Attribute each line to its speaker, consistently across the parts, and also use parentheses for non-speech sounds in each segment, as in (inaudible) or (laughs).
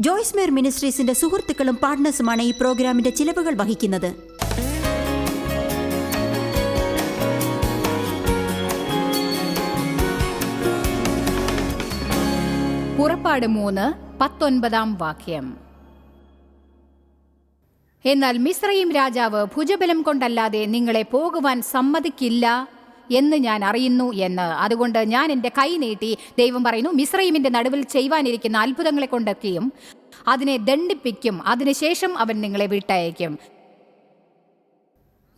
Speaker 1: ജോയ്സ് മേർ മിനിസ്ട്രീസിന്റെ സുഹൃത്തുക്കളും പാർട്ട്നേഴ്സുമാണ് ഈ പ്രോഗ്രാമിന്റെ ചിലവുകൾ വഹിക്കുന്നത്.
Speaker 2: പുറപ്പാട് മൂന്ന് പത്തൊൻപതാം വാക്യം. എന്നാൽ മിശ്രയും രാജാവ് ഭുജബലം കൊണ്ടല്ലാതെ നിങ്ങളെ പോകുവാൻ സമ്മതിക്കില്ല എന്ന് ഞാൻ അറിയുന്നു എന്ന്. അതുകൊണ്ട് ഞാൻ എന്റെ കൈ നീട്ടി ദൈവം പറയുന്നു മിശ്രൈമിന്റെ നടുവിൽ ചെയ്യുവാനിരിക്കുന്ന അത്ഭുതങ്ങളെ കൊണ്ടൊക്കെയും അതിനെ ദണ്ഡിപ്പിക്കും അതിനുശേഷം അവൻ നിങ്ങളെ വിട്ടയക്കും.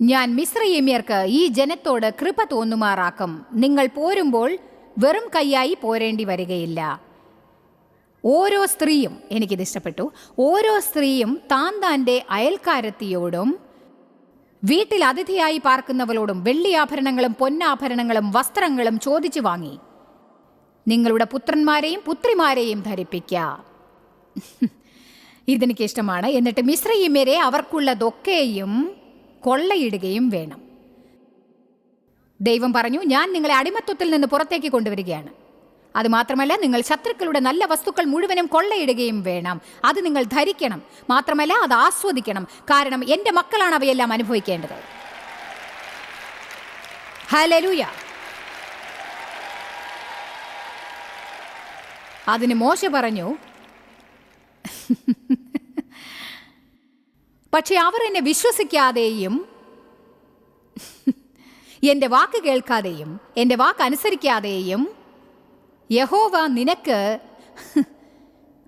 Speaker 2: ഞാൻ മിശ്രയീമ്യർക്ക് ഈ ജനത്തോട് കൃപ തോന്നുമാറാക്കും. നിങ്ങൾ പോരുമ്പോൾ വെറും കൈയായി പോരേണ്ടി വരികയില്ല. ഓരോ സ്ത്രീയും എനിക്കിത് ഇഷ്ടപ്പെട്ടു ഓരോ സ്ത്രീയും താൻ താന്റെ അയൽക്കാരത്തിയോടും വീട്ടിൽ അതിഥിയായി പാർക്കുന്നവളോടും വെള്ളിയാഭരണങ്ങളും പൊന്നാഭരണങ്ങളും വസ്ത്രങ്ങളും ചോദിച്ചു വാങ്ങി. നിങ്ങളുടെ പുത്രന്മാരെയും പുത്രിമാരെയും ധരിപ്പിക്ക. ഇതെനിക്ക് ഇഷ്ടമാണ് എന്നിട്ട് മിശ്രയിമരെ അവർക്കുള്ളതൊക്കെയും കൊള്ളയിടുകയും വേണം. ദൈവം പറഞ്ഞു ഞാൻ നിങ്ങളെ അടിമത്വത്തിൽ നിന്ന് പുറത്തേക്ക് കൊണ്ടുവരികയാണ്. അതുമാത്രമല്ല നിങ്ങൾ ശത്രുക്കളുടെ നല്ല വസ്തുക്കൾ മുഴുവനും കൊള്ളയിടുകയും വേണം. അത് നിങ്ങൾ ധരിക്കണം. മാത്രമല്ല അത് ആസ്വദിക്കണം. കാരണം എന്റെ മക്കളാണ് അവയെല്ലാം അനുഭവിക്കേണ്ടത്. അതിന് മോശ പറഞ്ഞു. പക്ഷെ അവർ എന്നെ വിശ്വസിക്കാതെയും എന്റെ വാക്ക് കേൾക്കാതെയും എന്റെ വാക്ക് അനുസരിക്കാതെയും യഹോവ നിനക്ക്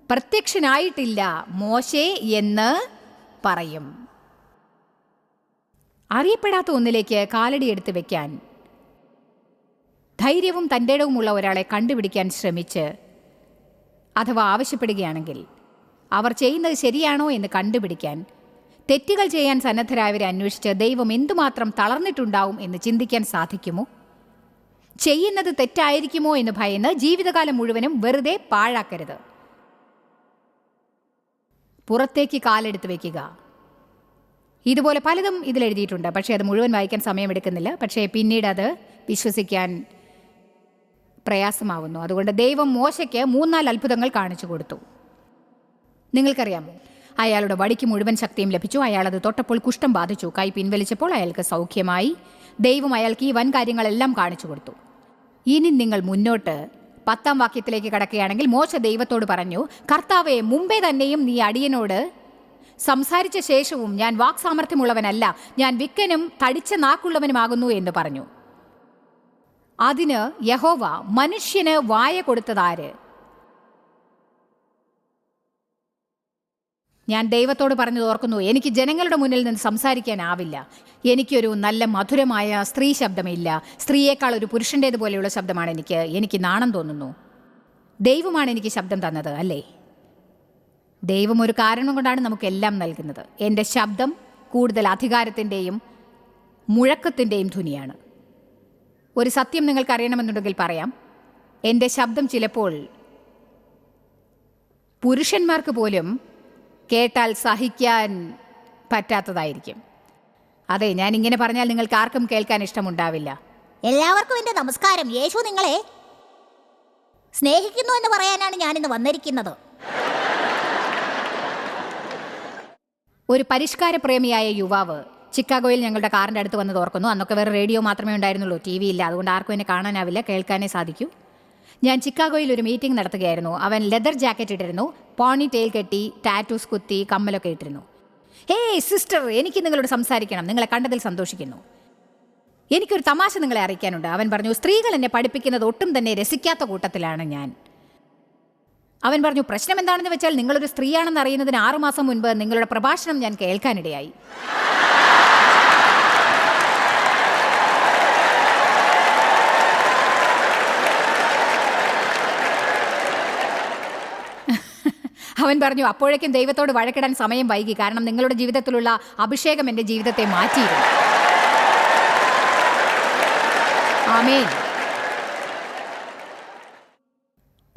Speaker 2: പ്രത്യക്ഷനായിട്ടില്ല മോശേ എന്ന് പറയും. അറിയപ്പെടാത്ത ഒന്നിലേക്ക് കാലടി എടുത്ത് വെക്കാൻ ധൈര്യവും തന്റെ ഇടവുമുള്ള ഒരാളെ കണ്ടുപിടിക്കാൻ ശ്രമിച്ച് അഥവാ ആവശ്യപ്പെടുകയാണെങ്കിൽ അവർ ചെയ്യുന്നത് ശരിയാണോ എന്ന് കണ്ടുപിടിക്കാൻ തെറ്റുകൾ ചെയ്യാൻ സന്നദ്ധരായവരെ അന്വേഷിച്ച് ദൈവം എന്തുമാത്രം തളർന്നിട്ടുണ്ടാവും എന്ന് ചിന്തിക്കാൻ സാധിക്കുമോ? ചെയ്യുന്നത് തെറ്റായിരിക്കുമോ എന്ന് ഭയന്ന് ജീവിതകാലം മുഴുവനും വെറുതെ പാഴാക്കരുത്. പുറത്തേക്ക് കാലെടുത്ത് വെക്കുക. ഇതുപോലെ പലതും ഇതിൽ എഴുതിയിട്ടുണ്ട്. പക്ഷേ അത് മുഴുവൻ വായിക്കാൻ സമയമെടുക്കുന്നില്ല. പക്ഷേ പിന്നീട് അത് വിശ്വസിക്കാൻ പ്രയാസമാവുന്നു. അതുകൊണ്ട് ദൈവം മോശയ്ക്ക് മൂന്നാൽ അത്ഭുതങ്ങൾ കാണിച്ചു കൊടുത്തു. നിങ്ങൾക്കറിയാമോ? അയാളുടെ വടിക്ക് മുഴുവൻ ശക്തിയും ലഭിച്ചു. അയാൾ അത് തൊട്ടപ്പോൾ കുഷ്ഠം ബാധിച്ചു. കൈ പിൻവലിച്ചപ്പോൾ അയാൾക്ക് സൗഖ്യമായി. ദൈവം അയാൾക്ക് ഈ വൻ കാര്യങ്ങളെല്ലാം കാണിച്ചു കൊടുത്തു. ഇനി നിങ്ങൾ മുന്നോട്ട് പത്താം വാക്യത്തിലേക്ക് കടക്കുകയാണെങ്കിൽ മോശ ദൈവത്തോട് പറഞ്ഞു കർത്താവെ മുമ്പേ തന്നെയും നീ അടിയനോട് സംസാരിച്ച ശേഷവും ഞാൻ വാക്സാമർഥ്യമുള്ളവനല്ല ഞാൻ വിക്കനും തടിച്ച നാക്കുള്ളവനുമാകുന്നു എന്ന് പറഞ്ഞു. അതിന് യഹോവ മനുഷ്യന് വായ കൊടുത്തതാര്? ഞാൻ ദൈവത്തോട് പറഞ്ഞു ഓർക്കുന്നു. എനിക്ക് ജനങ്ങളുടെ മുന്നിൽ നിന്ന് സംസാരിക്കാനാവില്ല. എനിക്കൊരു നല്ല മധുരമായ സ്ത്രീ ശബ്ദമില്ല. സ്ത്രീയേക്കാൾ ഒരു പുരുഷന്റേത് പോലെയുള്ള ശബ്ദമാണ് എനിക്ക്. എനിക്ക് നാണം തോന്നുന്നു. ദൈവമാണ് എനിക്ക് ശബ്ദം തന്നത് അല്ലേ? ദൈവം ഒരു കാരണം കൊണ്ടാണ് നമുക്കെല്ലാം നൽകുന്നത്. എന്റെ ശബ്ദം കൂടുതൽ അധികാരത്തിന്റെയും മുഴക്കത്തിന്റെയും ധ്വനിയാണ്. ഒരു സത്യം നിങ്ങൾക്ക് അറിയണമെന്നുണ്ടെങ്കിൽ പറയാം. എന്റെ ശബ്ദം ചിലപ്പോൾ പുരുഷന്മാർക്ക് പോലും കേട്ടാൽ സഹിക്കാൻ പറ്റാത്തതായിരിക്കും. അതെ ഞാൻ ഇങ്ങനെ പറഞ്ഞാൽ നിങ്ങൾക്ക് ആർക്കും കേൾക്കാൻ ഇഷ്ടമുണ്ടാവില്ല.
Speaker 3: എല്ലാവർക്കും എന്റെ നമസ്കാരം. യേശു നിങ്ങളെ സ്നേഹിക്കുന്നു എന്ന് പറയാനാണ് ഞാൻ ഇന്ന് വന്നിരിക്കുന്നത്.
Speaker 2: ഒരു പരിഷ്കാര പ്രേമിയായ യുവാവ് ചിക്കാഗോയിൽ ഞങ്ങളുടെ കാറിന്റെ അടുത്ത് വന്ന് ഓർക്കുന്നു. അന്നൊക്കെ വേറെ റേഡിയോ മാത്രമേ ഉണ്ടായിരുന്നുള്ളൂ. ടി വി ഇല്ല. അതുകൊണ്ട് ആർക്കും എന്നെ കാണാനാവില്ല. കേൾക്കാനേ സാധിക്കൂ. ഞാൻ ചിക്കാഗോയിൽ ഒരു മീറ്റിംഗ് നടത്തുകയായിരുന്നു. അവൻ ലെതർ ജാക്കറ്റ് ഇട്ടിരുന്നു. പോണി ടെയിൽ കെട്ടി ടാറ്റൂസ് കുത്തി കമ്മലൊക്കെ ഇട്ടിരുന്നു. ഹേയ് സിസ്റ്റർ എനിക്ക് നിങ്ങളോട് സംസാരിക്കണം. നിങ്ങളെ കണ്ടതിൽ സന്തോഷിക്കുന്നു. എനിക്കൊരു തമാശ നിങ്ങളെ അറിയിക്കാനുണ്ട് അവൻ പറഞ്ഞു. സ്ത്രീകൾ എന്നെ പഠിപ്പിക്കുന്നത് ഒട്ടും തന്നെ രസിക്കാത്ത കൂട്ടത്തിലാണ് ഞാൻ. അവൻ പറഞ്ഞു പ്രശ്നം എന്താണെന്ന് വെച്ചാൽ നിങ്ങളൊരു സ്ത്രീയാണെന്ന് അറിയുന്നതിന് ആറുമാസം മുൻപ് നിങ്ങളുടെ പ്രഭാഷണം ഞാൻ കേൾക്കാനിടയായി. അവൻ പറഞ്ഞു അപ്പോഴേക്കും ദൈവത്തോട് വഴക്കിടാൻ സമയം വൈകി. കാരണം നിങ്ങളുടെ ജീവിതത്തിലുള്ള അഭിഷേകം എന്റെ ജീവിതത്തെ മാറ്റിയിരുന്നു. ആമേൻ.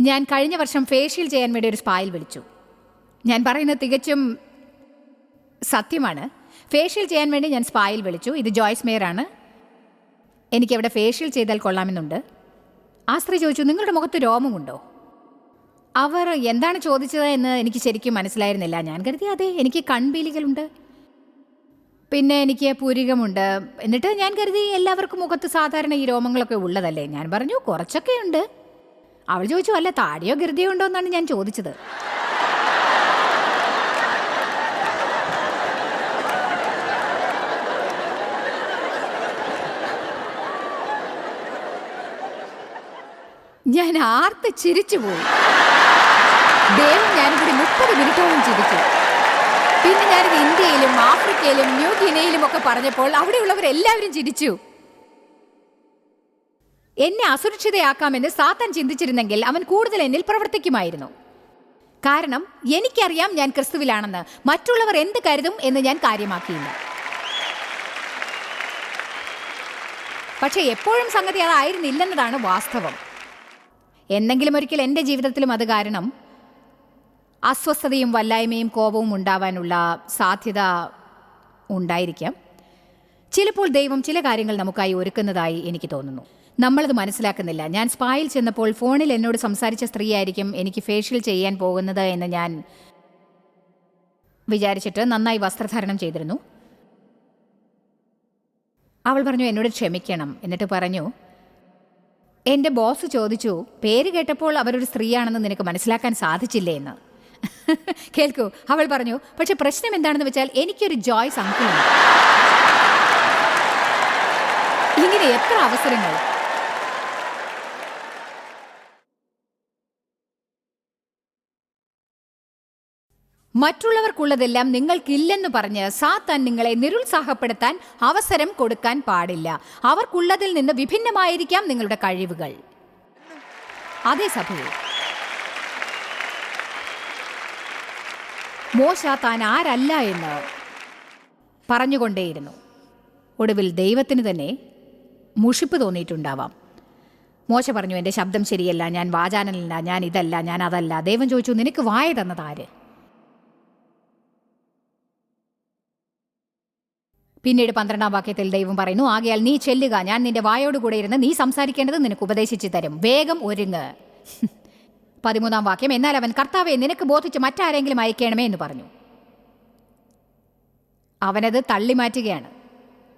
Speaker 2: ഞാൻ കഴിഞ്ഞ വർഷം ഫേഷ്യൽ ചെയ്യാൻ വേണ്ടി ഒരു സ്പായിൽ വിളിച്ചു. ഞാൻ പറയുന്നത് തികച്ചും സത്യമാണ്. ഫേഷ്യൽ ചെയ്യാൻ വേണ്ടി ഞാൻ സ്പായിൽ വിളിച്ചു. ഇത് ജോയ്സ് മേയറാണ്. എനിക്കവിടെ ഫേഷ്യൽ ചെയ്താൽ കൊള്ളാമെന്നുണ്ട്. ആ സ്ത്രീ ചോദിച്ചു നിങ്ങളുടെ മുഖത്ത് രോമമുണ്ടോ? അവർ എന്താണ് ചോദിച്ചത് എന്ന് എനിക്ക് ശരിക്കും മനസ്സിലായിരുന്നില്ല. ഞാൻ കരുതി അതെ എനിക്ക് കൺപീലികളുണ്ട് പിന്നെ എനിക്ക് പൂരികമുണ്ട്. എന്നിട്ട് ഞാൻ കരുതി എല്ലാവർക്കും മുഖത്ത് സാധാരണ ഈ രോമങ്ങളൊക്കെ ഉള്ളതല്ലേ? ഞാൻ പറഞ്ഞു കുറച്ചൊക്കെ ഉണ്ട്. അവൾ ചോദിച്ചു അല്ല താടിയോ ഗൃതിയോ ഉണ്ടോ എന്നാണ് ഞാൻ ചോദിച്ചത്. ഞാൻ ആർത്ത് ചിരിച്ചുപോയി ദൈവം ഞാനിവിടെ മുപ്പത് മിനിറ്റോളം ജീവിച്ചു. പിന്നെ ഞാനിത് ഇന്ത്യയിലും ആഫ്രിക്കയിലും ന്യൂ ഗിനയിലും ഒക്കെ പറഞ്ഞപ്പോൾ അവിടെയുള്ളവരെല്ലാവരും ചിരിച്ചു. എന്നെ അസുരക്ഷിതയാക്കാമെന്ന് സാത്താൻ ചിന്തിച്ചിരുന്നെങ്കിൽ അവൻ കൂടുതൽ എന്നിൽ പ്രവർത്തിക്കുമായിരുന്നു. കാരണം എനിക്കറിയാം ഞാൻ ക്രിസ്തുവിലാണെന്ന്. മറ്റുള്ളവർ എന്ത് കരുതും എന്ന് ഞാൻ കാര്യമാക്കിയില്ല. പക്ഷേ എപ്പോഴും സംഗതി അതായിരുന്നില്ലെന്നതാണ് വാസ്തവം. എന്നെങ്കിലും ഒരിക്കൽ എന്റെ ജീവിതത്തിലും അത് കാരണം അസ്വസ്ഥതയും വല്ലായ്മയും കോപവും ഉണ്ടാവാനുള്ള സാധ്യത ഉണ്ടായിരിക്കാം. ചിലപ്പോൾ ദൈവം ചില കാര്യങ്ങൾ നമുക്കായി ഒരുക്കുന്നതായി എനിക്ക് തോന്നുന്നു. നമ്മളത് മനസ്സിലാക്കുന്നില്ല. ഞാൻ സ്പായിൽ ചെന്നപ്പോൾ ഫോണിൽ എന്നോട് സംസാരിച്ച സ്ത്രീയായിരിക്കും എനിക്ക് ഫേഷ്യൽ ചെയ്യാൻ പോകുന്നത് എന്ന് ഞാൻ വിചാരിച്ചിട്ട് നന്നായി വസ്ത്രധാരണം ചെയ്തിരുന്നു. അവൾ പറഞ്ഞു എന്നോട് ക്ഷമിക്കണം. എന്നിട്ട് പറഞ്ഞു എന്റെ ബോസ് ചോദിച്ചു പേര് കേട്ടപ്പോൾ അവരൊരു സ്ത്രീയാണെന്ന് നിനക്ക് മനസ്സിലാക്കാൻ സാധിച്ചില്ലേ എന്ന്. (laughs) കേൾക്കൂ അവൾ പറഞ്ഞു പക്ഷെ പ്രശ്നം എന്താണെന്ന് വെച്ചാൽ എനിക്കൊരു ജോയ്സ് അങ്കിളാണ് ഇങ്ങനെ എത്ര അവസരങ്ങൾ. മറ്റുള്ളവർക്കുള്ളതെല്ലാം നിങ്ങൾക്കില്ലെന്ന് പറഞ്ഞ് സാത്താൻ നിങ്ങളെ നിരുത്സാഹപ്പെടുത്താൻ അവസരം കൊടുക്കാൻ പാടില്ല. അവർക്കുള്ളതിൽ നിന്ന് വിഭിന്നമായിരിക്കാം നിങ്ങളുടെ കഴിവുകൾ. അതേ സഭയിൽ. മോശ താൻ ആരല്ല എന്ന് പറഞ്ഞുകൊണ്ടേയിരുന്നു. ഒടുവിൽ ദൈവത്തിന് തന്നെ മുഷിപ്പ് തോന്നിയിട്ടുണ്ടാവാം. മോശ പറഞ്ഞു എന്റെ ശബ്ദം ശരിയല്ല ഞാൻ വാചാനല്ല ഞാൻ ഇതല്ല ഞാൻ അതല്ല. ദൈവം ചോദിച്ചു നിനക്ക് വായ തന്നത് ആര്? പിന്നീട് പന്ത്രണ്ടാം വാക്യത്തിൽ ദൈവം പറയുന്നു ആകയാൽ നീ ചെല്ലുക ഞാൻ നിന്റെ വായോടുകൂടെ ഇരുന്ന് നീ സംസാരിക്കേണ്ടത് നിനക്ക് ഉപദേശിച്ചു തരും. വേഗം ഒരുങ്ങ്. പതിമൂന്നാം വാക്യം എന്നാൽ അവൻ കർത്താവെ നിനക്ക് ബോധിച്ച് മറ്റാരെങ്കിലും അയക്കണമേ എന്ന് പറഞ്ഞു. അവനത് തള്ളിമാറ്റുകയാണ്.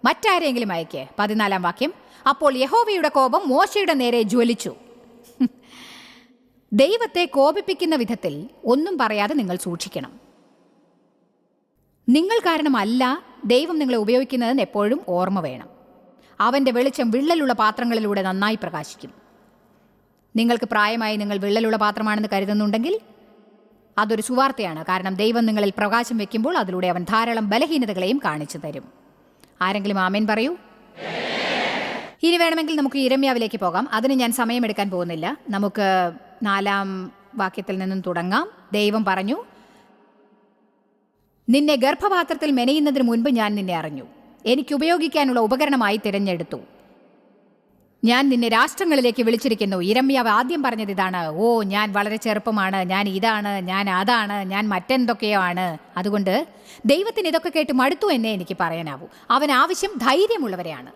Speaker 2: മറ്റാരെങ്കിലും അയക്കേ പതിനാലാം വാക്യം. അപ്പോൾ യഹോവയുടെ കോപം മോശയുടെ നേരെ ജ്വലിച്ചു. (laughs) ദൈവത്തെ കോപിപ്പിക്കുന്ന വിധത്തിൽ ഒന്നും പറയാതെ നിങ്ങൾ സൂക്ഷിക്കണം. നിങ്ങൾ കാരണമല്ല ദൈവം നിങ്ങളെ ഉപയോഗിക്കുന്നതെന്ന് എപ്പോഴും ഓർമ്മ വേണം. അവന്റെ വെളിച്ചം വിള്ളലുള്ള പാത്രങ്ങളിലൂടെ നന്നായി പ്രകാശിക്കും. നിങ്ങൾക്ക് പ്രായമായി നിങ്ങൾ വിള്ളലുള്ള പാത്രമാണെന്ന് കരുതുന്നുണ്ടെങ്കിൽ അതൊരു സുവാർത്തയാണ്. കാരണം ദൈവം നിങ്ങളിൽ പ്രകാശം വെക്കുമ്പോൾ അതിലൂടെ അവൻ ധാരാളം ബലഹീനതകളെയും കാണിച്ചു തരും. ആരെങ്കിലും ആമേൻ പറയൂ? ഇനി വേണമെങ്കിൽ നമുക്ക് ഇരമ്യാവിലേക്ക് പോകാം. അതിന് ഞാൻ സമയമെടുക്കാൻ പോകുന്നില്ല. നമുക്ക് നാലാം വാക്യത്തിൽ നിന്നും തുടങ്ങാം. ദൈവം പറഞ്ഞു നിന്നെ ഗർഭപാത്രത്തിൽ മെനയുന്നതിന് മുൻപ് ഞാൻ നിന്നെ അറിഞ്ഞു. എനിക്ക് ഉപയോഗിക്കാനുള്ള ഉപകരണമായി തിരഞ്ഞെടുത്തു. ഞാൻ നിന്നെ രാഷ്ട്രങ്ങളിലേക്ക് വിളിച്ചിരിക്കുന്നു. ഇരമ്യാവ് ആദ്യം പറഞ്ഞത് ഇതാണ്. ഓ ഞാൻ വളരെ ചെറുപ്പമാണ്. ഞാൻ ഇതാണ് ഞാൻ അതാണ് ഞാൻ മറ്റെന്തൊക്കെയോ ആണ്. അതുകൊണ്ട് ദൈവത്തിന് ഇതൊക്കെ കേട്ട് മടുത്തു എന്നേ എനിക്ക് പറയാനാവൂ. അവൻ ആവശ്യം ധൈര്യമുള്ളവരെയാണ്.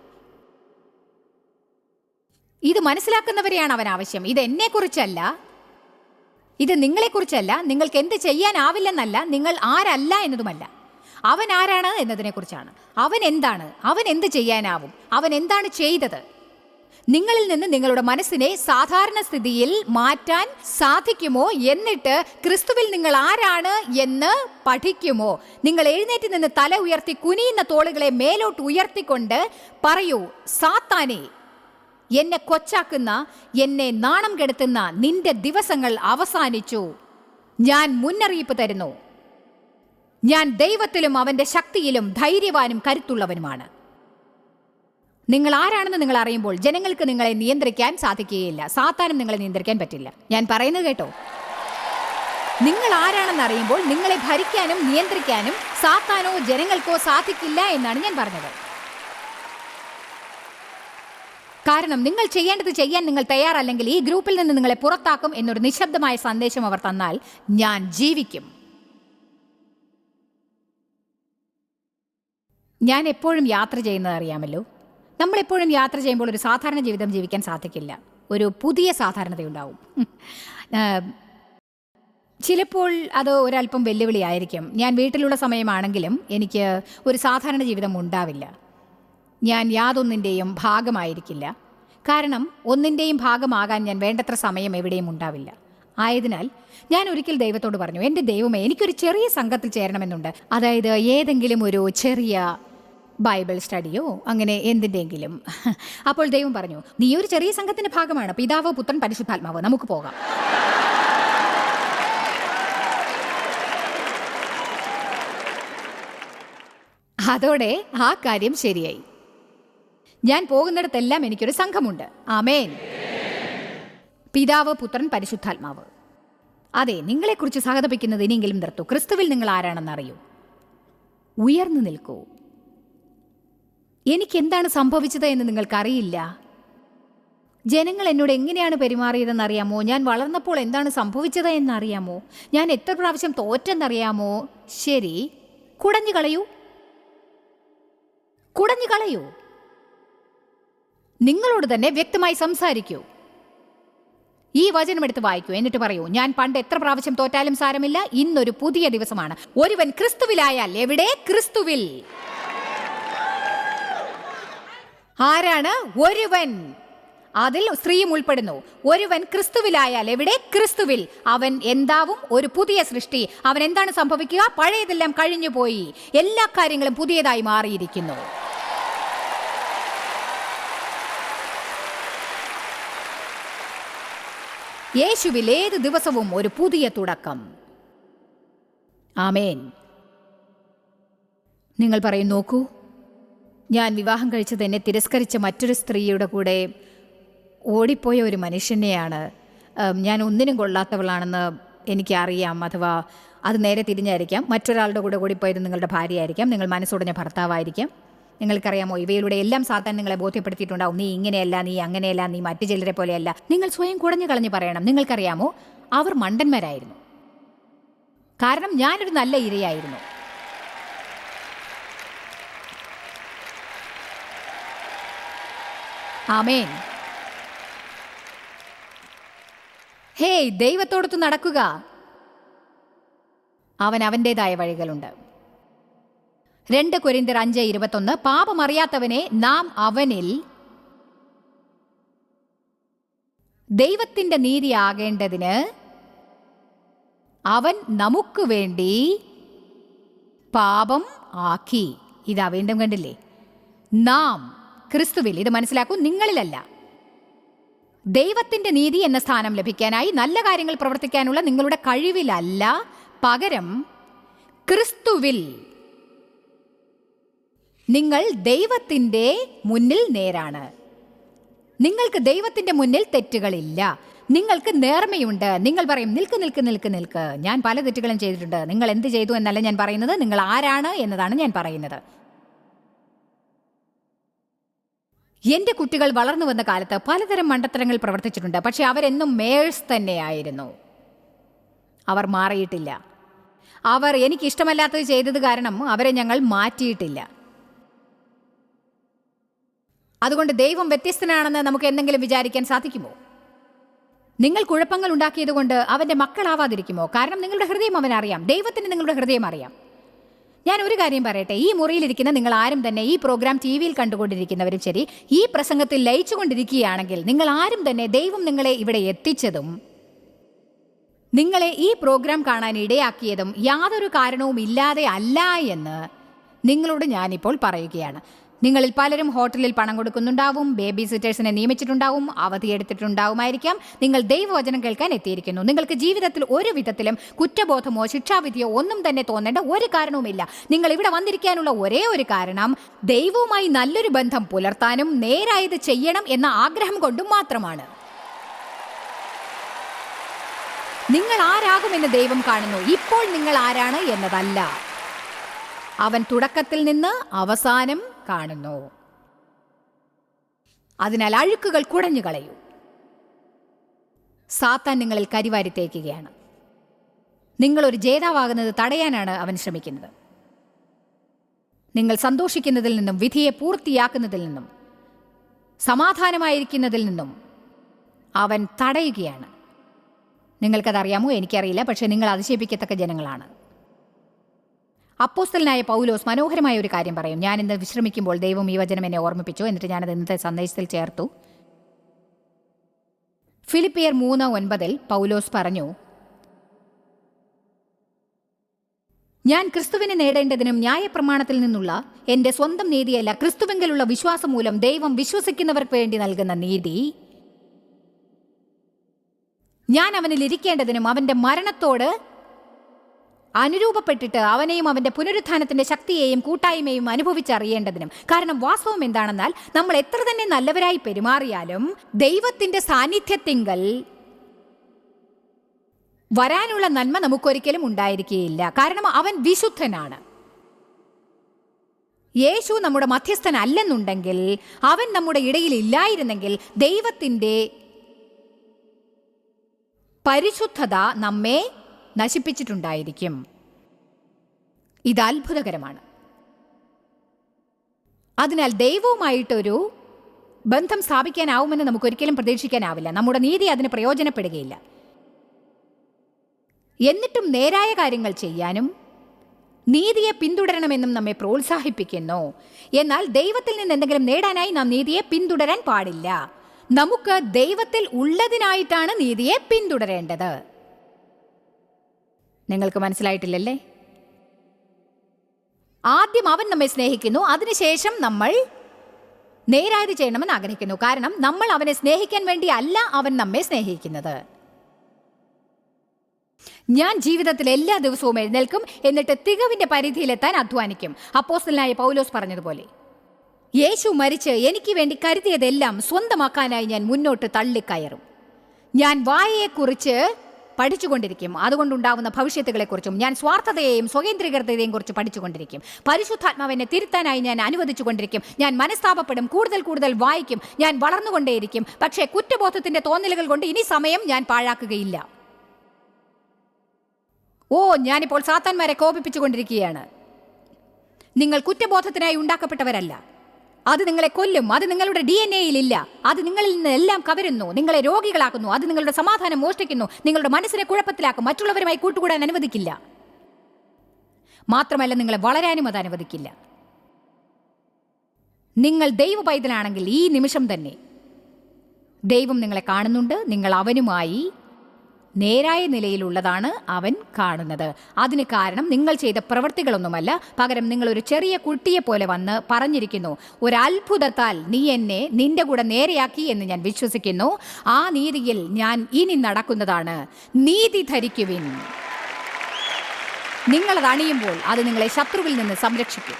Speaker 2: ഇത് മനസ്സിലാക്കുന്നവരെയാണ് അവൻ ആവശ്യം. ഇത് എന്നെക്കുറിച്ചല്ല. ഇത് നിങ്ങളെക്കുറിച്ചല്ല. നിങ്ങൾക്ക് എന്ത് ചെയ്യാനാവില്ലെന്നല്ല. നിങ്ങൾ ആരല്ല എന്നതുമല്ല. അവൻ ആരാണ് എന്നതിനെക്കുറിച്ചാണ്. അവൻ എന്താണ്? അവൻ എന്ത് ചെയ്യാനാവും? അവൻ എന്താണ് ചെയ്തത്? നിങ്ങളിൽ നിന്ന് നിങ്ങളുടെ മനസ്സിനെ സാധാരണ സ്ഥിതിയിൽ മാറ്റാൻ സാധിക്കുമോ എന്നിട്ട് ക്രിസ്തുവിൽ നിങ്ങൾ ആരാണ് എന്ന് പഠിക്കുമോ? നിങ്ങൾ എഴുന്നേറ്റ് നിന്ന് തല ഉയർത്തി കുനിയുന്ന തോളുകളെ മേലോട്ട് ഉയർത്തിക്കൊണ്ട് പറയൂ സാത്താനെ എന്നെ കൊച്ചാക്കുന്ന എന്നെ നാണം കെടുത്തുന്ന നിന്റെ ദിവസങ്ങൾ അവസാനിച്ചു. ഞാൻ മുന്നറിയിപ്പ് തരുന്നു. ഞാൻ ദൈവത്തിലും അവന്റെ ശക്തിയിലും ധൈര്യവാനും കരുത്തുള്ളവനുമാണ്. നിങ്ങൾ ആരാണെന്ന് നിങ്ങൾ അറിയുമ്പോൾ ജനങ്ങൾക്ക് നിങ്ങളെ നിയന്ത്രിക്കാൻ സാധിക്കുകയില്ല. സാത്താനും നിങ്ങളെ നിയന്ത്രിക്കാൻ പറ്റില്ല. ഞാൻ പറയുന്നത് കേട്ടോ. നിങ്ങൾ ആരാണെന്ന് അറിയുമ്പോൾ നിങ്ങളെ ഭരിക്കാനും നിയന്ത്രിക്കാനും സാത്താനോ ജനങ്ങൾക്കോ സാധിക്കില്ല എന്നാണ് ഞാൻ പറഞ്ഞത്. കാരണം നിങ്ങൾ ചെയ്യേണ്ടത് ചെയ്യാൻ നിങ്ങൾ തയ്യാറല്ലെങ്കിൽ ഈ ഗ്രൂപ്പിൽ നിന്ന് നിങ്ങളെ പുറത്താക്കും എന്നൊരു നിശബ്ദമായ സന്ദേശം അവർ തന്നാൽ ഞാൻ ജീവിക്കും. ഞാൻ എപ്പോഴും യാത്ര ചെയ്യുന്നത് അറിയാമല്ലോ? നമ്മൾ എപ്പോഴും യാത്ര ചെയ്യുമ്പോൾ ഒരു സാധാരണ ജീവിതം ജീവിക്കാൻ സാധിക്കില്ല. ഒരു പുതിയ സാധാരണതയുണ്ടാവും. ചിലപ്പോൾ അത് ഒരല്പം വെല്ലുവിളിയായിരിക്കും ഞാൻ വീട്ടിലുള്ള സമയമാണെങ്കിലും എനിക്ക് ഒരു സാധാരണ ജീവിതം ഉണ്ടാവില്ല. ഞാൻ യാതൊന്നിന്റെയും ഭാഗമായിരിക്കില്ല. കാരണം ഒന്നിന്റെയും ഭാഗമാകാൻ ഞാൻ വേണ്ടത്ര സമയം എവിടെയും ഉണ്ടാവില്ല. ആയതിനാൽ ഞാൻ ഒരിക്കൽ ദൈവത്തോട് പറഞ്ഞു എന്റെ ദൈവമേ എനിക്കൊരു ചെറിയ സംഘത്തിൽ ചേരണമെന്നുണ്ട്. അതായത് ഏതെങ്കിലും ഒരു ചെറിയ ബൈബിൾ സ്റ്റഡിയോ? അങ്ങനെ എന്തിന്റെങ്കിലും. അപ്പോൾ ദൈവം പറഞ്ഞു നീ ഒരു ചെറിയ സംഘത്തിന്റെ ഭാഗമാണ് പിതാവ് പുത്രൻ പരിശുദ്ധാത്മാവ്? നമുക്ക് പോകാം. അതോടെ ആ കാര്യം ശരിയായി. ഞാൻ പോകുന്നിടത്തെല്ലാം എനിക്കൊരു സംഘമുണ്ട്. ആമേൻ. പിതാവ് പുത്രൻ പരിശുദ്ധാത്മാവ്? അതെ നിങ്ങളെക്കുറിച്ച് സഹതപിക്കുന്നത് ഇനിയെങ്കിലും നിർത്തൂ. ക്രിസ്തുവിൽ നിങ്ങൾ ആരാണെന്ന് അറിയൂ. ഉയർന്നു നിൽക്കൂ. എനിക്ക് എന്താണ് സംഭവിച്ചത് എന്ന് നിങ്ങൾക്കറിയില്ല. ജനങ്ങൾ എന്നോട് എങ്ങനെയാണ് പെരുമാറിയതെന്ന് അറിയാമോ ഞാൻ വളർന്നപ്പോൾ എന്താണ് സംഭവിച്ചത് എന്നറിയാമോ? ഞാൻ എത്ര പ്രാവശ്യം തോറ്റെന്നറിയാമോ? ശരി കുടഞ്ഞു കളയൂ. കുടഞ്ഞു കളയൂ. നിങ്ങളോട് തന്നെ വ്യക്തമായി സംസാരിക്കൂ. ഈ വചനം എടുത്ത് വായിക്കൂ. എന്നിട്ട് പറയൂ ഞാൻ പണ്ട് എത്ര പ്രാവശ്യം തോറ്റാലും സാരമില്ല ഇന്നൊരു പുതിയ ദിവസമാണ്. ഒരുവൻ ക്രിസ്തുവിലായാൽ എവിടെ? ക്രിസ്തുവിൽ. ആരാണ്? ഒരുവൻ. അതിൽ സ്ത്രീയും ഉൾപ്പെടുന്നു. ഒരുവൻ ക്രിസ്തുവിലായാൽ എവിടെ? ക്രിസ്തുവിൽ. അവൻ എന്താവും? ഒരു പുതിയ സൃഷ്ടി. അവൻ എന്താണ് സംഭവിക്കുക? പഴയതെല്ലാം കഴിഞ്ഞു പോയി എല്ലാ കാര്യങ്ങളും പുതിയതായി മാറിയിരിക്കുന്നു. യേശുവിൽ ഏത് ദിവസവും ഒരു പുതിയ തുടക്കം. ആമേൻ. നിങ്ങൾ പറയും നോക്കൂ. ഞാൻ വിവാഹം കഴിച്ചത് എന്നെ തിരസ്കരിച്ച മറ്റൊരു സ്ത്രീയുടെ കൂടെ ഓടിപ്പോയ ഒരു മനുഷ്യനെയാണ്. ഞാൻ ഒന്നിനും കൊള്ളാത്തവളാണെന്ന് എനിക്കറിയാം അഥവാ അത് നേരെ തിരിഞ്ഞായിരിക്കാം. മറ്റൊരാളുടെ കൂടെ ഓടിപ്പോയത് നിങ്ങളുടെ ഭാര്യയായിരിക്കാം. നിങ്ങൾ മനസ്സുടഞ്ഞ ഭർത്താവായിരിക്കാം. നിങ്ങൾക്കറിയാമോ ഇവയിലൂടെ എല്ലാം സാത്താൻ നിങ്ങളെ ബോധ്യപ്പെടുത്തിയിട്ടുണ്ടാവും. നീ ഇങ്ങനെയല്ല നീ അങ്ങനെയല്ല നീ മറ്റു ചിലരെ പോലെയല്ല. നിങ്ങൾ സ്വയം കുടഞ്ഞു കളഞ്ഞു പറയണം. നിങ്ങൾക്കറിയാമോ അവർ മണ്ടന്മാരായിരുന്നു. കാരണം ഞാനൊരു നല്ല ഇരയായിരുന്നു. ആമേൻ. ഹേയ് ദൈവത്തോടൊത്ത് നടക്കുക. അവൻ അവന്റെതായ വഴികളുണ്ട്. രണ്ട് കൊരിന്തിർ അഞ്ച് ഇരുപത്തൊന്ന് പാപമറിയാത്തവനെ നാം അവനിൽ ദൈവത്തിന്റെ നീതിയാകേണ്ടതിന് അവൻ നമുക്ക് വേണ്ടി പാപം ആക്കി. ഇതാ വീണ്ടും കണ്ടില്ലേ? നാം ക്രിസ്തുവിൽ ഇത് മനസ്സിലാക്കൂ നിങ്ങളിലല്ല. ദൈവത്തിന്റെ നീതി എന്ന സ്ഥാനം ലഭിക്കാനായി നല്ല കാര്യങ്ങൾ പ്രവർത്തിക്കാനുള്ള നിങ്ങളുടെ കഴിവിലല്ല. പകരം ക്രിസ്തുവിൽ നിങ്ങൾ ദൈവത്തിന്റെ മുന്നിൽ നേരാണ്. നിങ്ങൾക്ക് ദൈവത്തിന്റെ മുന്നിൽ തെറ്റുകളില്ല. നിങ്ങൾക്ക് നേർമയുണ്ട്. നിങ്ങൾ പറയും നിൽക്ക് നിൽക്ക് നിൽക്ക് നിൽക്ക്. ഞാൻ പല തെറ്റുകളും ചെയ്തിട്ടുണ്ട്. നിങ്ങൾ എന്ത് ചെയ്തു എന്നല്ല ഞാൻ പറയുന്നത്. നിങ്ങൾ ആരാണ് എന്നതാണ് ഞാൻ പറയുന്നത്. എന്റെ കുട്ടികൾ വളർന്നു വന്ന കാലത്ത് പലതരം മണ്ടത്തരങ്ങൾ പ്രവർത്തിച്ചിട്ടുണ്ട്. പക്ഷെ അവരെന്നും മേഴ്സ് തന്നെയായിരുന്നു. അവർ മാറിയിട്ടില്ല. അവർ എനിക്ക് ഇഷ്ടമല്ലാത്തത് ചെയ്തത് കാരണം അവരെ ഞങ്ങൾ മാറ്റിയിട്ടില്ല. അതുകൊണ്ട് ദൈവം വ്യത്യസ്തനാണെന്ന് നമുക്ക് എന്തെങ്കിലും വിചാരിക്കാൻ സാധിക്കുമോ? നിങ്ങൾ കുഴപ്പങ്ങൾ ഉണ്ടാക്കിയതുകൊണ്ട് അവന്റെ മക്കളാവാതിരിക്കുമോ? കാരണം നിങ്ങളുടെ ഹൃദയം അവനറിയാം. ദൈവത്തിന് നിങ്ങളുടെ ഹൃദയം അറിയാം. ഞാൻ ഒരു കാര്യം പറയട്ടെ. ഈ മുറിയിലിരിക്കുന്ന നിങ്ങൾ ആരും തന്നെ ഈ പ്രോഗ്രാം ടി വിയിൽ കണ്ടുകൊണ്ടിരിക്കുന്നവരും ശരി ഈ പ്രസംഗത്തിൽ ലയിച്ചുകൊണ്ടിരിക്കുകയാണെങ്കിൽ നിങ്ങൾ ആരും തന്നെ ദൈവം നിങ്ങളെ ഇവിടെ എത്തിച്ചതും നിങ്ങളെ ഈ പ്രോഗ്രാം കാണാൻ ഇടയാക്കിയതും യാതൊരു കാരണവും ഇല്ലാതെ അല്ല എന്ന് നിങ്ങളോട് ഞാനിപ്പോൾ പറയുകയാണ്. നിങ്ങളിൽ പലരും ഹോട്ടലിൽ പണം കൊടുക്കുന്നുണ്ടാവും ബേബി സിറ്റേഴ്സിനെ നിയമിച്ചിട്ടുണ്ടാവും അവധിയെടുത്തിട്ടുണ്ടാവുമായിരിക്കാം. നിങ്ങൾ ദൈവവചനം കേൾക്കാൻ എത്തിയിരിക്കുന്നു. നിങ്ങൾക്ക് ജീവിതത്തിൽ ഒരു വിധത്തിലും കുറ്റബോധമോ ശിക്ഷാവിധിയോ ഒന്നും തന്നെ തോന്നേണ്ട ഒരു കാരണവുമില്ല. നിങ്ങൾ ഇവിടെ വന്നിരിക്കാനുള്ള ഒരേ ഒരു കാരണം ദൈവവുമായി നല്ലൊരു ബന്ധം പുലർത്താനും നേരായത് ചെയ്യണം എന്ന ആഗ്രഹം കൊണ്ടും മാത്രമാണ്. നിങ്ങൾ ആരാകുമെന്ന് ദൈവം കാണുന്നു. ഇപ്പോൾ നിങ്ങൾ ആരാണ് എന്നതല്ല. അവൻ തുടക്കത്തിൽ നിന്ന് അവസാനം കാണുന്നു. അതിനാൽ അഴുക്കുകൾ കുടഞ്ഞു കളയൂ. സാത്താൻ നിങ്ങളിൽ കരിവാരി തേക്കുകയാണ്. നിങ്ങളൊരു ജേതാവാകുന്നത് തടയാനാണ് അവൻ ശ്രമിക്കുന്നത്. നിങ്ങൾ സന്തോഷിക്കുന്നതിൽ നിന്നും വിധിയെ പൂർത്തിയാക്കുന്നതിൽ നിന്നും സമാധാനമായിരിക്കുന്നതിൽ നിന്നും അവൻ തടയുകയാണ്. നിങ്ങൾക്കതറിയാമോ? എനിക്കറിയില്ല പക്ഷേ നിങ്ങൾ അതിശയിപ്പിക്കത്തക്ക ജനങ്ങളാണ്. അപ്പോസ്തലനായ പൗലോസ് മനോഹരമായ ഒരു കാര്യം പറയും. ഞാൻ ഇന്ന് വിശ്രമിക്കുമ്പോൾ ദൈവം ഈ വചനം എന്നെ ഓർമ്മിപ്പിച്ചു. എന്നിട്ട് ഞാനത് ഇന്നത്തെ സന്ദേശത്തിൽ ചേർത്തു. ഫിലിപ്പിയർ മൂന്ന് ഒൻപതിൽ പൗലോസ് പറഞ്ഞു ഞാൻ ക്രിസ്തുവിനെ നേടേണ്ടതിനും ന്യായപ്രമാണത്തിൽ നിന്നുള്ള എന്റെ സ്വന്തം നീതിയല്ല ക്രിസ്തുവെങ്കിലുള്ള വിശ്വാസം മൂലം ദൈവം വിശ്വസിക്കുന്നവർക്ക് വേണ്ടി നൽകുന്ന നീതി. ഞാൻ അവനിൽ ഇരിക്കേണ്ടതിനും അവന്റെ മരണത്തോട് അനുരൂപപ്പെട്ടിട്ട് അവനെയും അവന്റെ പുനരുത്ഥാനത്തിന്റെ ശക്തിയെയും കൂട്ടായ്മയും അനുഭവിച്ചറിയേണ്ടതിനും. കാരണം വാസ്തവം എന്താണെന്നാൽ നമ്മൾ എത്ര തന്നെ നല്ലവരായി പെരുമാറിയാലും ദൈവത്തിന്റെ സാന്നിധ്യത്തിങ്കൽ വരാനുള്ള നന്മ നമുക്കൊരിക്കലും ഉണ്ടായിരിക്കുകയില്ല കാരണം അവൻ വിശുദ്ധനാണ്. യേശു നമ്മുടെ മധ്യസ്ഥനല്ലെന്നുണ്ടെങ്കിൽ അവൻ നമ്മുടെ ഇടയിൽ ഇല്ലായിരുന്നെങ്കിൽ ദൈവത്തിന്റെ പരിശുദ്ധത നമ്മെ നശിപ്പിച്ചിട്ടുണ്ടായിരിക്കും. ഇത് അത്ഭുതകരമാണ്. അതിനാൽ ദൈവവുമായിട്ടൊരു ബന്ധം സ്ഥാപിക്കാനാവുമെന്ന് നമുക്കൊരിക്കലും പ്രതീക്ഷിക്കാനാവില്ല. നമ്മുടെ നീതി അതിന് പ്രയോജനപ്പെടുകയില്ല. എന്നിട്ടും നേരായ കാര്യങ്ങൾ ചെയ്യാനും നീതിയെ പിന്തുടരണമെന്നും നമ്മെ പ്രോത്സാഹിപ്പിക്കുന്നു. എന്നാൽ ദൈവത്തിൽ നിന്ന് എന്തെങ്കിലും നേടാനായി നാം നീതിയെ പിന്തുടരാൻ പാടില്ല. നമുക്ക് ദൈവത്തിൽ ഉള്ളതിനായിട്ടാണ് നീതിയെ പിന്തുടരേണ്ടത്. നിങ്ങൾക്ക് മനസ്സിലായിട്ടില്ലല്ലേ? ആദ്യം അവൻ നമ്മെ സ്നേഹിക്കുന്നു അതിനുശേഷം നമ്മൾ നേരായത് ചെയ്യണമെന്ന് ആഗ്രഹിക്കുന്നു. കാരണം നമ്മൾ അവനെ സ്നേഹിക്കാൻ വേണ്ടി അല്ല അവൻ നമ്മെ സ്നേഹിക്കുന്നത്. ഞാൻ ജീവിതത്തിൽ എല്ലാ ദിവസവും എഴുന്നേൽക്കും എന്നിട്ട് തികവിന്റെ പരിധിയിലെത്താൻ അധ്വാനിക്കും. അപ്പോസ്റ്റലായ പൗലോസ് പറഞ്ഞതുപോലെ യേശു മരിച്ച് എനിക്ക് വേണ്ടി കരുതിയതെല്ലാം സ്വന്തമാക്കാനായി ഞാൻ മുന്നോട്ട് തള്ളിക്കയറും. ഞാൻ വായയെക്കുറിച്ച് പഠിച്ചുകൊണ്ടിരിക്കും. അതുകൊണ്ടുണ്ടാവുന്ന ഭവിഷ്യത്തുകളെക്കുറിച്ചും ഞാൻ സ്വാർത്ഥതയെയും സ്വകേന്ദ്രീകൃതയെയും കുറിച്ച് പഠിച്ചുകൊണ്ടിരിക്കും. പരിശുദ്ധാത്മാവിനെ തിരുത്താനായി ഞാൻ അനുവദിച്ചുകൊണ്ടിരിക്കും. ഞാൻ മനസ്താപപ്പെടും കൂടുതൽ കൂടുതൽ വായിക്കും ഞാൻ വളർന്നുകൊണ്ടേയിരിക്കും. പക്ഷേ കുറ്റബോധത്തിന്റെ തോന്നലുകൾ കൊണ്ട് ഇനി സമയം ഞാൻ പാഴാക്കുകയില്ല. ഓ ഞാനിപ്പോൾ സാത്താന്മാരെ കോപിപ്പിച്ചുകൊണ്ടിരിക്കുകയാണ്. നിങ്ങൾ കുറ്റബോധത്തിനായി ഉണ്ടാക്കപ്പെട്ടവരല്ല. അത് നിങ്ങളെ കൊല്ലും. അത് നിങ്ങളുടെ ഡി എൻ എയിൽ ഇല്ല അത് നിങ്ങളിൽ നിന്ന് എല്ലാം കവരുന്നു. നിങ്ങളെ രോഗികളാക്കുന്നു. അത് നിങ്ങളുടെ സമാധാനം മോഷ്ടിക്കുന്നു. നിങ്ങളുടെ മനസ്സിനെ കുഴപ്പത്തിലാക്കും. മറ്റുള്ളവരുമായി കൂട്ടുകൂടാൻ അനുവദിക്കില്ല. മാത്രമല്ല നിങ്ങളെ വളരാനും അത് അനുവദിക്കില്ല. നിങ്ങൾ ദൈവ പൈതലാണെങ്കിൽ ഈ നിമിഷം തന്നെ ദൈവം നിങ്ങളെ കാണുന്നുണ്ട്. നിങ്ങൾ അവനുമായി നേരായ നിലയിലുള്ളതാണ് അവൻ കാണുന്നത്. അതിന് കാരണം നിങ്ങൾ ചെയ്ത പ്രവൃത്തികളൊന്നുമല്ല പകരം നിങ്ങൾ ഒരു ചെറിയ കുട്ടിയെ പോലെ വന്ന് പറഞ്ഞിരിക്കുന്നു. ഒരത്ഭുതത്താൽ നീ എന്നെ നിന്റെ കൂടെ നേരെയാക്കി എന്ന് ഞാൻ വിശ്വസിക്കുന്നു. ആ നീതിയിൽ ഞാൻ ഇനി നടക്കുന്നതാണ്. നീതി ധരിക്കുവിൻ. നിങ്ങളത് അണിയുമ്പോൾ അത് നിങ്ങളെ ശത്രുവിൽ നിന്ന് സംരക്ഷിക്കും.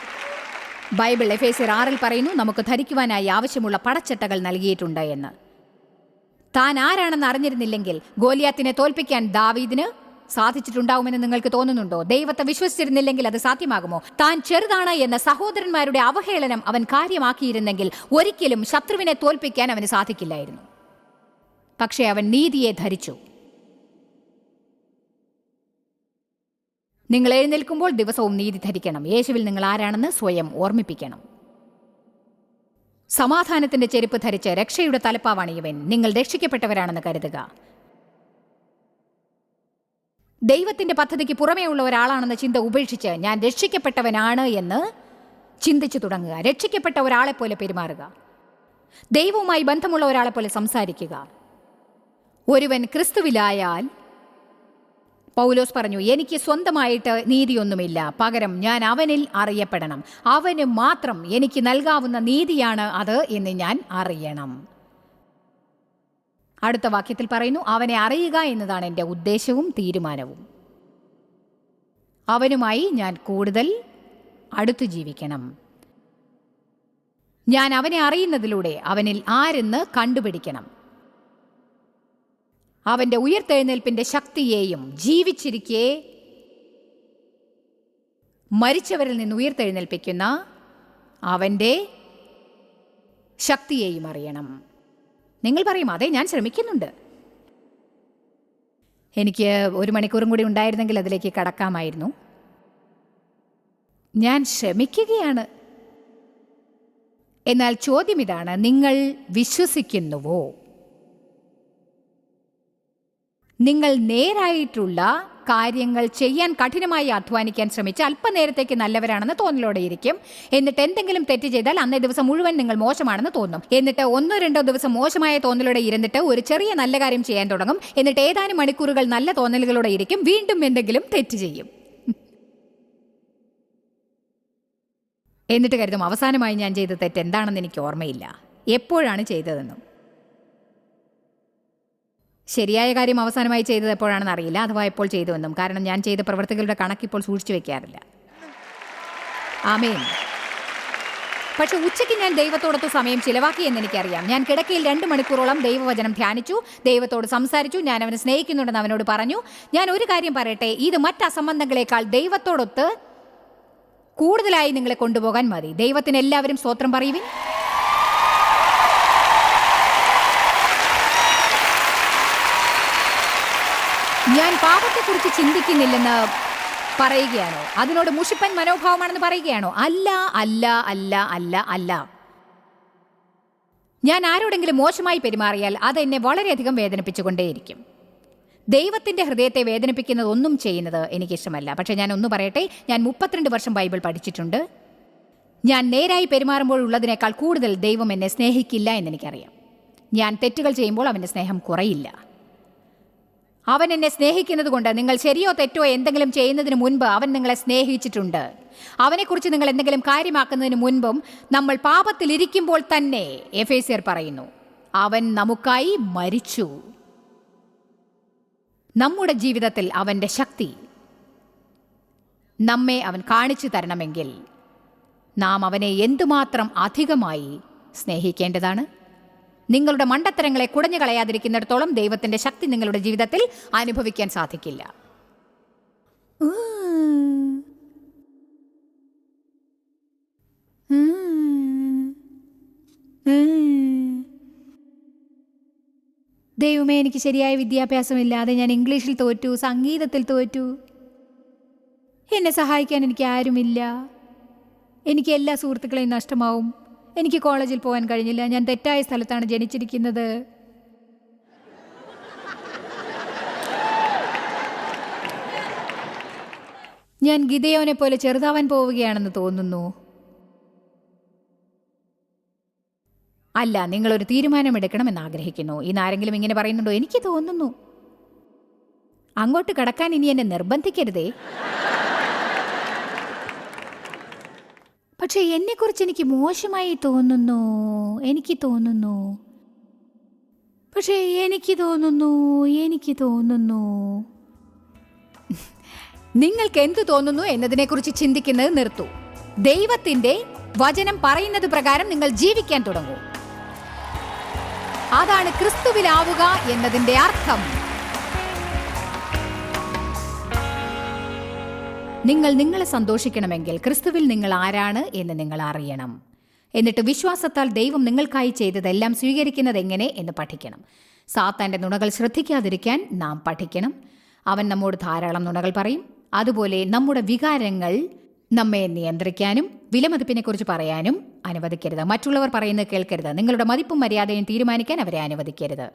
Speaker 2: ബൈബിൾ എഫ് എസ് ആറിൽ പറയുന്നു നമുക്ക് ധരിക്കുവാനായി ആവശ്യമുള്ള പടച്ചട്ടകൾ നൽകിയിട്ടുണ്ട് എന്ന്. താൻ ആരാണെന്ന് അറിഞ്ഞിരുന്നില്ലെങ്കിൽ ഗോലിയാത്തിനെ തോൽപ്പിക്കാൻ ദാവീദിന് സാധിച്ചിട്ടുണ്ടാവുമെന്ന് നിങ്ങൾക്ക് തോന്നുന്നുണ്ടോ? ദൈവത്തെ വിശ്വസിച്ചിരുന്നില്ലെങ്കിൽ അത് സാധ്യമാകുമോ? താൻ ചെറുതാണ് എന്ന സഹോദരന്മാരുടെ അവഹേളനം അവൻ കാര്യമാക്കിയിരുന്നെങ്കിൽ ഒരിക്കലും ശത്രുവിനെ തോൽപ്പിക്കാൻ അവന് സാധിക്കില്ലായിരുന്നു. പക്ഷേ അവൻ നീതിയെ ധരിച്ചു. നിങ്ങൾ എഴുന്നേൽക്കുമ്പോൾ ദിവസവും നീതി ധരിക്കണം. യേശുവിൽ നിങ്ങൾ ആരാണെന്ന് സ്വയം ഓർമ്മിപ്പിക്കണം. സമാധാനത്തിന്റെ ചെരുപ്പ് ധരിച്ച് രക്ഷയുടെ തലപ്പാവാണ് ഇവൻ. നിങ്ങൾ രക്ഷിക്കപ്പെട്ടവരാണെന്ന് കരുതുക. ദൈവത്തിന്റെ പദ്ധതിക്ക് പുറമേ ഉള്ള ഒരാളാണെന്ന ചിന്ത ഉപേക്ഷിച്ച് ഞാൻ രക്ഷിക്കപ്പെട്ടവനാണ് എന്ന് ചിന്തിച്ചു തുടങ്ങുക. രക്ഷിക്കപ്പെട്ട പോലെ പെരുമാറുക. ദൈവവുമായി ബന്ധമുള്ള ഒരാളെ പോലെ സംസാരിക്കുക. ഒരുവൻ ക്രിസ്തുവിലായാൽ പൗലോസ് പറഞ്ഞു എനിക്ക് സ്വന്തമായിട്ട് നീതിയൊന്നുമില്ല. പകരം ഞാൻ അവനിൽ അറിയപ്പെടണം. അവന് മാത്രം എനിക്ക് നൽകാവുന്ന നീതിയാണ് അത് എന്ന് ഞാൻ അറിയണം. അടുത്ത വാക്യത്തിൽ പറയുന്നു അവനെ അറിയുക എന്നതാണ് എന്റെ ഉദ്ദേശവും തീരുമാനവും. അവനുമായി ഞാൻ കൂടുതൽ അടുത്തു ജീവിക്കണം. ഞാൻ അവനെ അറിയുന്നതിലൂടെ അവനിൽ ആരെന്ന് കണ്ടുപിടിക്കണം. അവന്റെ ഉയർത്തെഴുന്നേൽപ്പിന്റെ ശക്തിയെയും ജീവിച്ചിരിക്കെ മരിച്ചവരിൽ നിന്ന് ഉയർത്തെഴുന്നേൽപ്പിക്കുന്ന അവന്റെ ശക്തിയെയും അറിയണം. നിങ്ങൾ പറയും അതെ ഞാൻ ശ്രമിക്കുന്നുണ്ട്. എനിക്ക് ഒരു മണിക്കൂറും കൂടി ഉണ്ടായിരുന്നെങ്കിൽ അതിലേക്ക് കടക്കാമായിരുന്നു. ഞാൻ ശ്രമിക്കുകയാണ്. എന്നാൽ ചോദ്യം ഇതാണ് നിങ്ങൾ വിശ്വസിക്കുന്നുവോ? നിങ്ങൾ നേരായിട്ടുള്ള കാര്യങ്ങൾ ചെയ്യാൻ കഠിനമായി അധ്വാനിക്കാൻ ശ്രമിച്ച് അല്പനേരത്തേക്ക് നല്ലവരാണെന്ന് തോന്നലോടെ ഇരിക്കും. എന്നിട്ട് എന്തെങ്കിലും തെറ്റ് ചെയ്താൽ അന്നേ ദിവസം മുഴുവൻ നിങ്ങൾ മോശമാണെന്ന് തോന്നും. എന്നിട്ട് ഒന്നോ രണ്ടോ ദിവസം മോശമായ തോന്നലോടെ ഇരുന്നിട്ട് ഒരു ചെറിയ നല്ല കാര്യം ചെയ്യാൻ തുടങ്ങും. എന്നിട്ട് ഏതാനും മണിക്കൂറുകൾ നല്ല തോന്നലുകളോടെ ഇരിക്കും. വീണ്ടും എന്തെങ്കിലും തെറ്റ് ചെയ്യും. എന്നിട്ട് കരുതും അവസാനമായി ഞാൻ ചെയ്ത തെറ്റ് എന്താണെന്ന് എനിക്ക് ഓർമ്മയില്ല. എപ്പോഴാണ് ചെയ്തതെന്നും. ശരിയായ കാര്യം അവസാനമായി ചെയ്തത് എപ്പോഴാണെന്ന് അറിയില്ല. അഥവാ എപ്പോൾ ചെയ്തുവെന്നും. കാരണം ഞാൻ ചെയ്ത പ്രവർത്തികളുടെ കണക്കിപ്പോൾ സൂക്ഷിച്ചു വെക്കാറില്ല. ആമേൻ. പക്ഷെ ഉച്ചയ്ക്ക് ഞാൻ ദൈവത്തോടൊത്ത് സമയം ചിലവാക്കി എന്ന് എനിക്കറിയാം ഞാൻ കിടക്കയിൽ രണ്ട് മണിക്കൂറോളം ദൈവവചനം ധ്യാനിച്ചു. ദൈവത്തോട് സംസാരിച്ചു. ഞാൻ അവനെ സ്നേഹിക്കുന്നുണ്ടെന്ന് അവനോട് പറഞ്ഞു. ഞാൻ ഒരു കാര്യം പറയട്ടെ. ഇത് മറ്റ് അസംബന്ധങ്ങളെക്കാൾ ദൈവത്തോടൊത്ത് കൂടുതലായി നിങ്ങളെ കൊണ്ടുപോകാൻ മതി. ദൈവത്തിന് എല്ലാവരും സ്തോത്രം പറയുവിൻ ഞാൻ പാപത്തെക്കുറിച്ച് ചിന്തിക്കുന്നില്ലെന്ന് പറയുകയാണോ? അതിനോട് മുഷിപ്പൻ മനോഭാവമാണെന്ന് പറയുകയാണോ? അല്ല അല്ല അല്ല അല്ല അല്ല. ഞാൻ ആരോടെങ്കിലും മോശമായി പെരുമാറിയാൽ അത് എന്നെ വളരെയധികം വേദനിപ്പിച്ചുകൊണ്ടേയിരിക്കും. ദൈവത്തിന്റെ ഹൃദയത്തെ വേദനിപ്പിക്കുന്നത് ഒന്നും ചെയ്യുന്നത് എനിക്കിഷ്ടമല്ല. പക്ഷേ ഞാൻ ഒന്ന് പറയട്ടെ ഞാൻ മുപ്പത്തിരണ്ട് വർഷം ബൈബിൾ പഠിച്ചിട്ടുണ്ട്. ഞാൻ നേരായി പെരുമാറുമ്പോൾ ഉള്ളതിനേക്കാൾ കൂടുതൽ ദൈവം എന്നെ സ്നേഹിക്കില്ല എന്നെനിക്കറിയാം. ഞാൻ തെറ്റുകൾ ചെയ്യുമ്പോൾ അവന്റെ സ്നേഹം കുറയില്ല. അവൻ എന്നെ സ്നേഹിക്കുന്നത് കൊണ്ട് നിങ്ങൾ ശരിയോ തെറ്റോ എന്തെങ്കിലും ചെയ്യുന്നതിന് മുൻപ് അവൻ നിങ്ങളെ സ്നേഹിച്ചിട്ടുണ്ട്. അവനെക്കുറിച്ച് നിങ്ങൾ എന്തെങ്കിലും കാര്യമാക്കുന്നതിന് മുൻപും നമ്മൾ പാപത്തിലിരിക്കുമ്പോൾ തന്നെ എഫേസിയർ പറയുന്നു അവൻ നമുക്കായി മരിച്ചു. നമ്മുടെ ജീവിതത്തിൽ അവന്റെ ശക്തി നമ്മെ അവൻ കാണിച്ചു തരണമെങ്കിൽ നാം അവനെ എന്തുമാത്രം അധികമായി സ്നേഹിക്കേണ്ടതാണ്? നിങ്ങളുടെ മണ്ടത്തരങ്ങളെ കുടഞ്ഞു കളയാതിരിക്കുന്നിടത്തോളം ദൈവത്തിന്റെ ശക്തി നിങ്ങളുടെ ജീവിതത്തിൽ അനുഭവിക്കാൻ സാധിക്കില്ല. ദൈവമേ എനിക്ക് ശരിയായ വിദ്യാഭ്യാസമില്ലാതെ ഞാൻ ഇംഗ്ലീഷിൽ തോറ്റു സംഗീതത്തിൽ തോറ്റു. എന്നെ സഹായിക്കാൻ എനിക്ക് ആരുമില്ല. എനിക്ക് എല്ലാ സുഹൃത്തുക്കളെയും നഷ്ടമാവും. എനിക്ക് കോളേജിൽ പോകാൻ കഴിഞ്ഞില്ല. ഞാൻ തെറ്റായ സ്ഥലത്താണ് ജനിച്ചിരിക്കുന്നത്. ഞാൻ ഗിതയോനെ പോലെ ചെറുതാവാൻ പോവുകയാണെന്ന് തോന്നുന്നു. അല്ല നിങ്ങളൊരു തീരുമാനമെടുക്കണമെന്ന് ആഗ്രഹിക്കുന്നു. ഇന്ന് ആരെങ്കിലും ഇങ്ങനെ പറയുന്നുണ്ടോ? എനിക്ക് തോന്നുന്നു. അങ്ങോട്ട് കടക്കാൻ ഇനി എന്നെ നിർബന്ധിക്കരുതേ. പക്ഷെ എന്നെക്കുറിച്ച് എനിക്ക് മോശമായി തോന്നുന്നു. എനിക്ക് തോന്നുന്നു. പക്ഷേ എനിക്ക് തോന്നുന്നു. എനിക്ക് തോന്നുന്നു. നിങ്ങൾക്ക് എന്തു തോന്നുന്നു എന്നതിനെക്കുറിച്ച് ചിന്തിക്കുന്നത് നിർത്തു. ദൈവത്തിന്റെ വചനം പറയുന്നത് പ്രകാരം നിങ്ങൾ ജീവിക്കാൻ തുടങ്ങൂ. അതാണ് ക്രിസ്തുവിലാവുക എന്നതിന്റെ അർത്ഥം. നിങ്ങൾ നിങ്ങളെ സന്തോഷിക്കണമെങ്കിൽ ക്രിസ്തുവിൽ നിങ്ങൾ ആരാണ് എന്ന് നിങ്ങൾ അറിയണം. എന്നിട്ട് വിശ്വാസത്താൽ ദൈവം നിങ്ങൾക്കായി ചെയ്തതെല്ലാം സ്വീകരിക്കുന്നത് എങ്ങനെ എന്ന് പഠിക്കണം. സാത്താന്റെ നുണകൾ ശ്രദ്ധിക്കാതിരിക്കാൻ നാം പഠിക്കണം. അവൻ നമ്മോട് ധാരാളം നുണകൾ പറയും. അതുപോലെ നമ്മുടെ വികാരങ്ങൾ നമ്മെ നിയന്ത്രിക്കാനും വിലമതിപ്പിനെക്കുറിച്ച് പറയാനും അനുവദിക്കരുത്. മറ്റുള്ളവർ പറയുന്നത് കേൾക്കരുത്. നിങ്ങളുടെ മതിപ്പും മര്യാദയും തീരുമാനിക്കാൻ അവരെ അനുവദിക്കരുത്.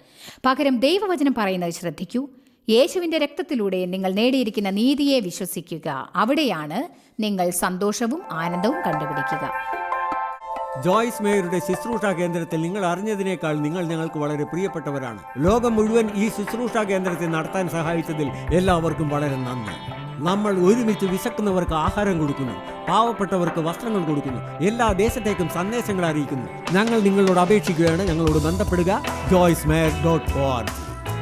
Speaker 2: പകരം ദൈവവചനം പറയുന്നത് ശ്രദ്ധിക്കൂ. യേശുവിന്റെ രക്തത്തിലൂടെ നിങ്ങൾ നേടിയിരിക്കുന്ന നീതിയെ വിശ്വസിക്കുക. അവിടെയാണ് നിങ്ങൾ സന്തോഷവും ആനന്ദവും കണ്ടുപിടിക്കുക.
Speaker 4: ജോയ്സ് മേയറുടെ ശുശ്രൂഷ കേന്ദ്രത്തിൽ നിങ്ങൾ അറിഞ്ഞതിനേക്കാൾ നിങ്ങൾ ഞങ്ങൾക്ക് വളരെ പ്രിയപ്പെട്ടവരാണ്. ലോകം മുഴുവൻ ഈ ശുശ്രൂഷ കേന്ദ്രത്തെ നടത്താൻ സഹായിച്ചതിൽ എല്ലാവർക്കും വളരെ നന്ദി. നമ്മൾ ഒരുമിച്ച് വിശക്കുന്നവർക്ക് ആഹാരം കൊടുക്കുന്നു പാവപ്പെട്ടവർക്ക് വസ്ത്രങ്ങൾ കൊടുക്കുന്നു എല്ലാ ദേശത്തേക്കും സന്ദേശങ്ങൾ അറിയിക്കുന്നു. ഞങ്ങൾ നിങ്ങളോട് അപേക്ഷിക്കുകയാണ് ഞങ്ങളോട് ബന്ധപ്പെടുക. Joyce mayor dot org